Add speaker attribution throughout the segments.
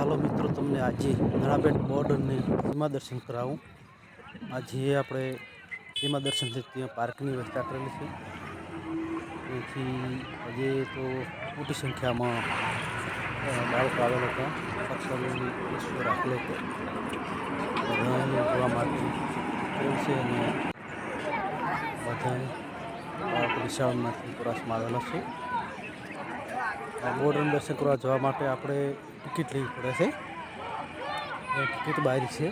Speaker 1: ચાલો મિત્રો, તમને આજે નળાબેટ બોર્ડરને સીમા દર્શન કરાવું. આજે આપણે સીમા દર્શન ત્યાં પાર્કની વ્યવસ્થા કરેલી છે. તેથી આજે તો મોટી સંખ્યામાં બાળકો આવેલા હતા. સત્સંગની ઈશ્વર રાખેલો હતો બધાને જોવા માટે કરેલ છે અને બાળકો વિશાળમાંથી પ્રવાસમાં આવેલા છે. બોર્ડરનું દર્શન કરવા જવા માટે આપણે ટિકિટ લેવી પડે છે. ટિકિટ બહાર છે.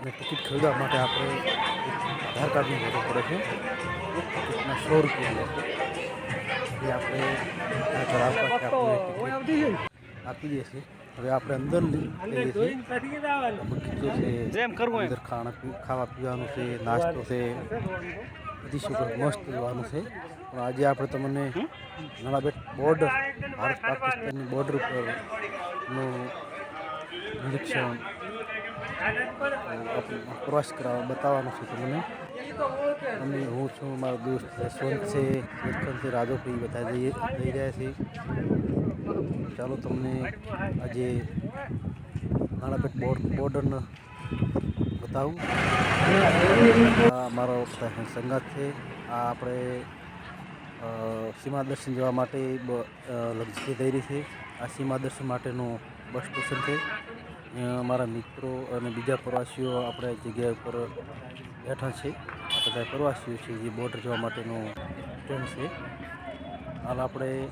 Speaker 1: અને ટિકિટ ખરીદવા માટે આપણે આધાર કાર્ડની જરૂર પડે છે. ટિકિટના સો રૂપિયા એ આપણે પછી આપણે ટિકિટ આપી દઈએ છીએ. હવે આપણે અંદર લઈએ છીએ. અંદર ખાણા ખાવા પીવાનું છે નાસ્તો છે. બધી શું મસ્ત લેવાનું છે. પણ આજે આપણે તમને નાણાબેટ બોર્ડર ભારત પાકિસ્તાનની બોર્ડર ઉપર નિરીક્ષણ પ્રવાસ કરાવવા બતાવવાનો છું તમને અમે હું છું, મારો દોસ્ત યશવંત છે યશવંત છે રાજોભાઈ બધા જઈએ જઈ રહ્યા છે. ચાલો તમને આજે નાણાપેટ બોર્ડ બોર્ડરનો બતાવું. મારો બધા છે. આ આપણે સીમા દર્શન જવા માટે અ, થઈ રહી છે. આ સીમા દર્શન માટેનું બસ સ્ટેશન છે. મારા મિત્રો અને બીજા પ્રવાસીઓ આપણે જગ્યા ઉપર બેઠા છે. આ બધા પ્રવાસીઓ છે જે બોર્ડર જવા માટેનું ટ્રેન છે. હાલ આપણે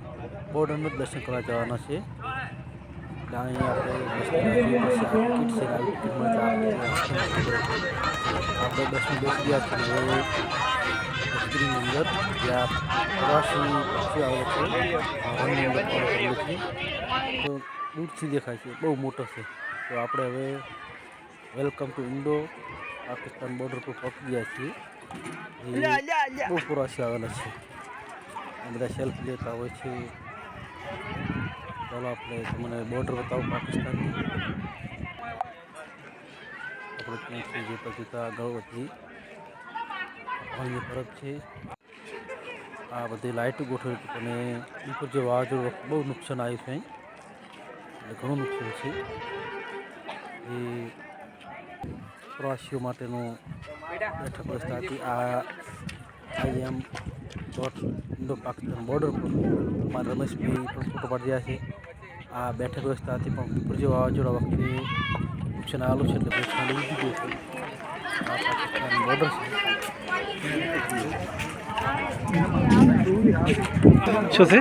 Speaker 1: બોર્ડરનું જ દર્શન કરવા જવાના છે. એટલે આપણે આપણે બસમાં બેસી ગયા છીએ. હવે અંદર જ્યાં પ્રવાસી પક્ષીઓ આવે છે પણ તો દૂરથી દેખાય છે બહુ મોટો છે. તો આપણે હવે welcome to Indo Pakistan border પર પહોંચી ગયા છીએ. બહુ પ્રવાસી આવેલા છે. બધા સેલ્ફી લેતા હોય છે. ચાલો આપણે તમને બોર્ડર બતાવો પાકિસ્તાનની. આપણે ત્યાંથી જોતા જોતા આગળ વધી. પાણીની ફરક છે. આ બધી લાઇટો ગોઠવેલી અને ઉપર જે વાવાઝોડું વખતે બહુ નુકસાન આવ્યું છે. એટલે ઘણું નુકસાન છે. એ પ્રવાસીઓ માટેનું બેઠક વ્યવસ્થા આ I am dot Indo Pakistan border પર મારા રમેશભાઈ પણ ફોટો પાડ્યા છે. આ બેઠક વ્યવસ્થા હતી પણ ઉપર જે વાવાઝોડા વખતે નુકસાન આવેલું છે એટલે લઈ દીધું છે આ પાકિસ્તાન બોર્ડર છે
Speaker 2: શું છે.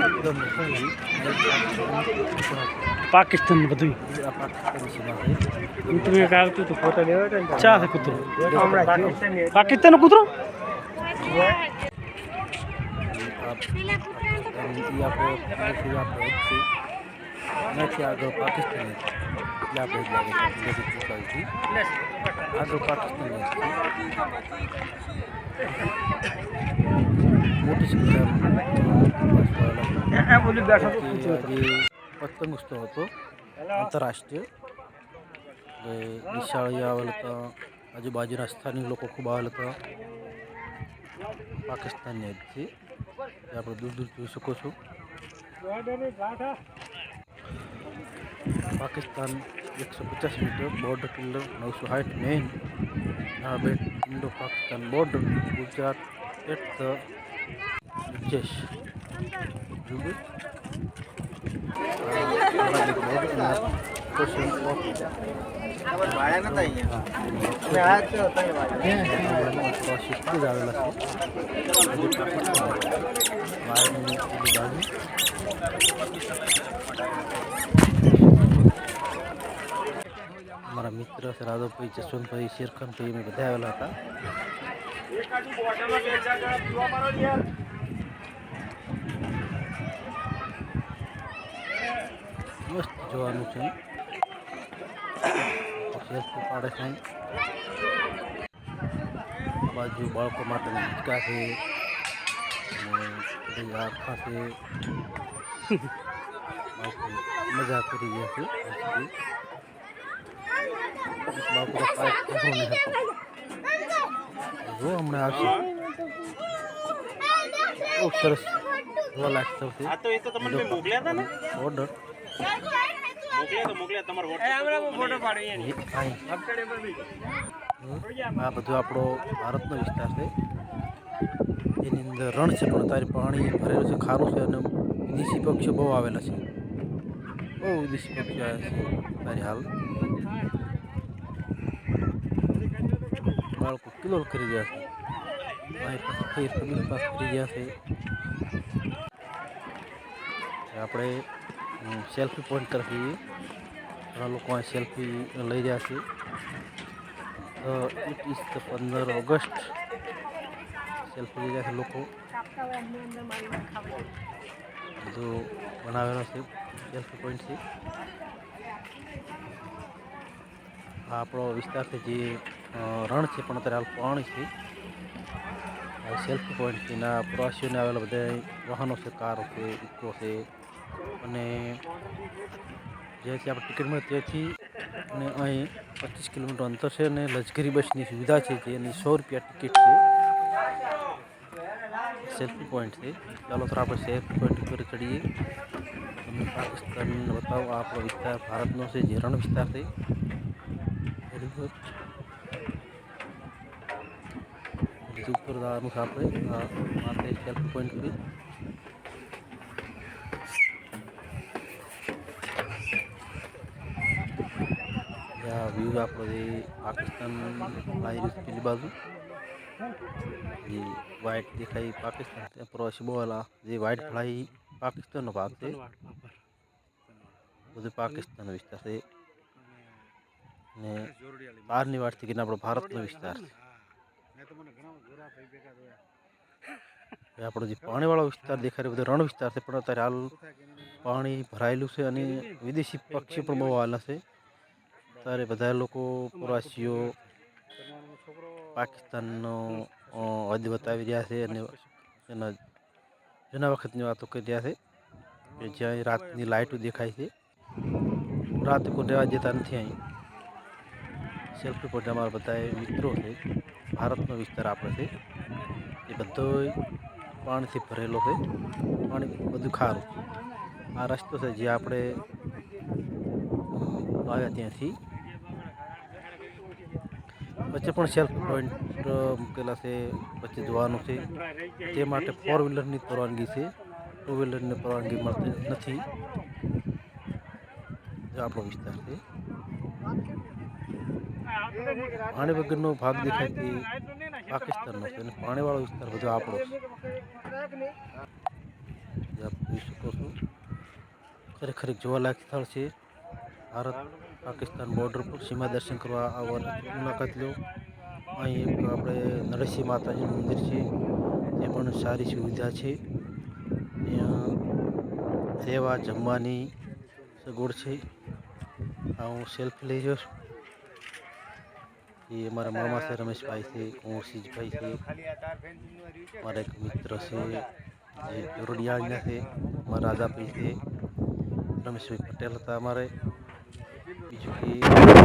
Speaker 2: પાકિસ્તાન બધું તમે એક આવતું હતું. ફોટો લેવા ચા છે કૂતરો? પાકિસ્તાન કૂતરો?
Speaker 1: અહીંયાથી આગળ પાકિસ્તાન જ છે. એટલે આપણે જ લાગે છે નજીક ચૂકાવીથી આગળ પાકિસ્તાન જ છે મોટી સંખ્યામાં
Speaker 2: બોલી
Speaker 1: આજે પતંગ ઉત્સવ હતો આંતરરાષ્ટ્રીય એટલે નિશાળી આવેલ હતા આજુબાજુના સ્થાનિક લોકો ખૂબ આવેલ હતા પાકિસ્તાનની જ છે જે આપણે દૂર દૂર જોઈ શકો છો પાકિસ્તાન એકસો પચાસ મીટર બોર્ડર કિલ્લો નવસો સાઠ main Bet Indo Pakistan border Gujarat at the ઉદ્દેશ જુબે મારા મિત્ર છે રાધવભાઈ જસવંતભાઈ શેરખાનભાઈ અમે બધા આવેલા હતા મસ્ત જોવાનું છે સેલ્ફી પાડે છે અહીં. આ બાજુ બાળકો માટેની હિંચકા છે અને બધી આખા છે બાળકો મજા કરી રહ્યા છે જો હમણાં આવશે ખૂબ સરસ જોવા લાયક
Speaker 3: આ તો
Speaker 1: બધો આપણો ભારતનો વિસ્તાર છે. એની અંદર રણ છે પણ તારી પાણી ભરેલું છે ખારું છે અને વિદેશી પક્ષીઓ બહુ આવેલા છે બહુ વિદેશી પક્ષીઓ આવ્યા છે તારી હાલ બાળકો કિલો કરી ગયા છે. પાછી ફેર પાસ કરી ગયા છે. આપણે સેલ્ફી પોઈન્ટ તરફથી ઘણા લોકો અહીં સેલ્ફી લઈ રહ્યા છે. ઇટ ઇઝ ધ પંદર ઓગસ્ટ સેલ્ફી લઈ રહ્યા છે લોકો. બધું બનાવેલો છે, સેલ્ફી પોઈન્ટ છે. આપણો વિસ્તાર છે જે રણ છે, પણ અત્યારે હાલ પાણી છે. સેલ્ફ પોઈન્ટ છે ના પ્રવાસીઓને આવેલા બધા વાહનો છે, કારો છે, ઇકો છે. અને જેથી આપણે ટિકિટ મળે ત્યાંથી અને અહીં પચીસ કિલોમીટર અંતર છે અને લશ્કરી બસની સુવિધા છે જેની સો રૂપિયા ટિકિટ છે. સેલ્ફી પોઈન્ટ છે. ચાલો તો આપણે સેલ્ફી પોઈન્ટ ઉપર ચડીએ. તમને પાકિસ્તાન બતાવો આપણો વિસ્તાર ભારતનો છે, જે રણ વિસ્તાર છે. ઉપર જવાનું છે આપણે આ માટે પોઈન્ટ કરી વ્યૂ આપણો જે પાકિસ્તાન આવી પેલી બાજુ જે વ્હાઇટ દેખાય પાકિસ્તાન ત્યાં પ્રવાસી આવેલા જે વ્હાઇટ ફ્લાય પાકિસ્તાનનો ભાગ છે બધું પાકિસ્તાનનો વિસ્તાર છે ને બહારની વાટથી કરીને આપણો ભારતનો વિસ્તાર છે આપણો જે પાણીવાળો વિસ્તાર દેખાય બધો રણ વિસ્તાર છે, પણ અત્યારે હાલ પાણી ભરાયેલું છે અને વિદેશી પક્ષી પણ બહુ આવેલા છે ત્યારે બધા લોકો પ્રવાસીઓ પાકિસ્તાનનો હદ બતાવી રહ્યા છે અને એના જૂના વખતની વાતો કરી રહ્યા છે કે જ્યાં રાતની લાઇટો દેખાય છે. રાત કોઈ રહેવા દેતા નથી અહીં. સેલ્ફી પોઈન્ટ અમારા બધા મિત્રો છે. ભારતનો વિસ્તાર આપણે છે. એ બધો પાણીથી ભરેલો છે. પાણી બધું ખારું. આ રસ્તો છે જે આપણે આવ્યા ત્યાંથી. વચ્ચે પણ સેલ્ફ પોઈન્ટ મૂકેલા છે. વચ્ચે જોવાનું છે. તે માટે ફોર વ્હીલરની પરવાનગી છે. ટુ વ્હીલરની પરવાનગી મળતી નથી. આપણો વિસ્તાર છે. પાણી વગરનો ભાગ દેખાય તે પાકિસ્તાનનો છે અને પાણીવાળો વિસ્તાર બધો આપણો છે. આપ જોઈ શકો છો, ખરેખર જોવાલાયક સ્થળ છે. ભારત પાકિસ્તાન બોર્ડર પર સીમા દર્શન કરવા આવવાની મુલાકાત લો. અહીં એક આપણે નરસિંહ માતાજીનું મંદિર છે. તે પણ સારી સુવિધા છે. ત્યાં રહેવા જમવાની સગવડ છે. આ હું સેલ્ફી લઈ રહ્યો છું એ અમારા મામા છે રમેશભાઈ છે કુંવરસિંહભાઈ છે. મારા એક મિત્ર છે, જે જોરડિયાળના છે, મારા રાજાભાઈ છે. રમેશભાઈ પટેલ હતા અમારે. બીજું કે